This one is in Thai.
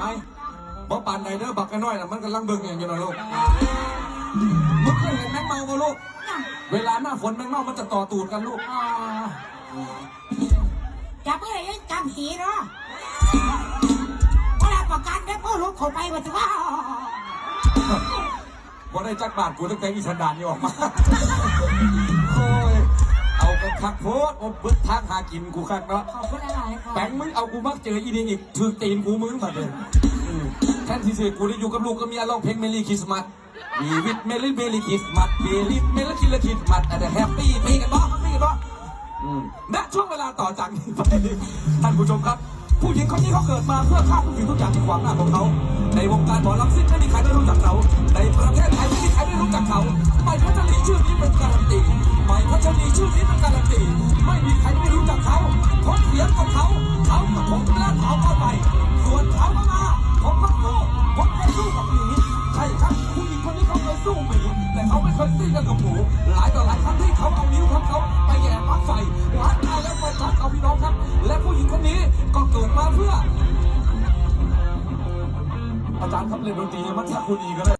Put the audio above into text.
ไม่ไม่บ่ปานใดเด้อบักกันน้อยน่ะมันกำลังเบิ่งอย่างอยู่นะลูกมึงเคยเห็นแมงเมาบ่ลูกน่ะเวลาหน้าฝนแมงเมามันจะต่อตูดกันลูกอ่าจับเมื่อไหร่ยังจำสีเนาะเวลาประกันได้พ่อลูกเขาไปว่าจะว่าบ่ได้จักบาทกูตั้งแต่อีสันดานนี่ออกมาโอ้ยเอา กระคักโพดอบึดทางหากินกูคักเนาะขอบคุณอะไรค่ะแบงค์มึงเอากูมักเจออีนี่อีกถือตีนกูมึงมาเลยอืมแทนที่สิกูได้อยู่กับลูกกับเมียร้องเพลงเมลี่คริสต์มาสมีวิทเมลี่เมลี่คริสต์มาสเมลี่เมลี่คิลคริสต์มาสแต่แฮปปี้มีกันบ้างมีกันบ้างอืมณช่วงเวลาต่อจากนี้ไปท่านผู้ชมครับ ผู้หญิงคนนี้เขาเกิดมาเพื่อฆ่าทุกสิ่งทุกอย่างที่ขวางหน้าของเขา ในวงการหมอลำซิ่งไม่มีใครได้รู้จักเขา คนนี้เขาเคยสู้หมีแต่เขาไม่เคยตีกันกับหมูหลายต่อหลายครั้งที่เขาเอานิ้วของเขาไปแย่ปลั๊กไฟหลายตาแล้วไปช็อตเอาพี่น้องครับ และผู้หญิงคนนี้ก็เกิดมาเพื่อ อาจารย์ครับเล่นดนตรีมันแทบคุณอีกก็ได้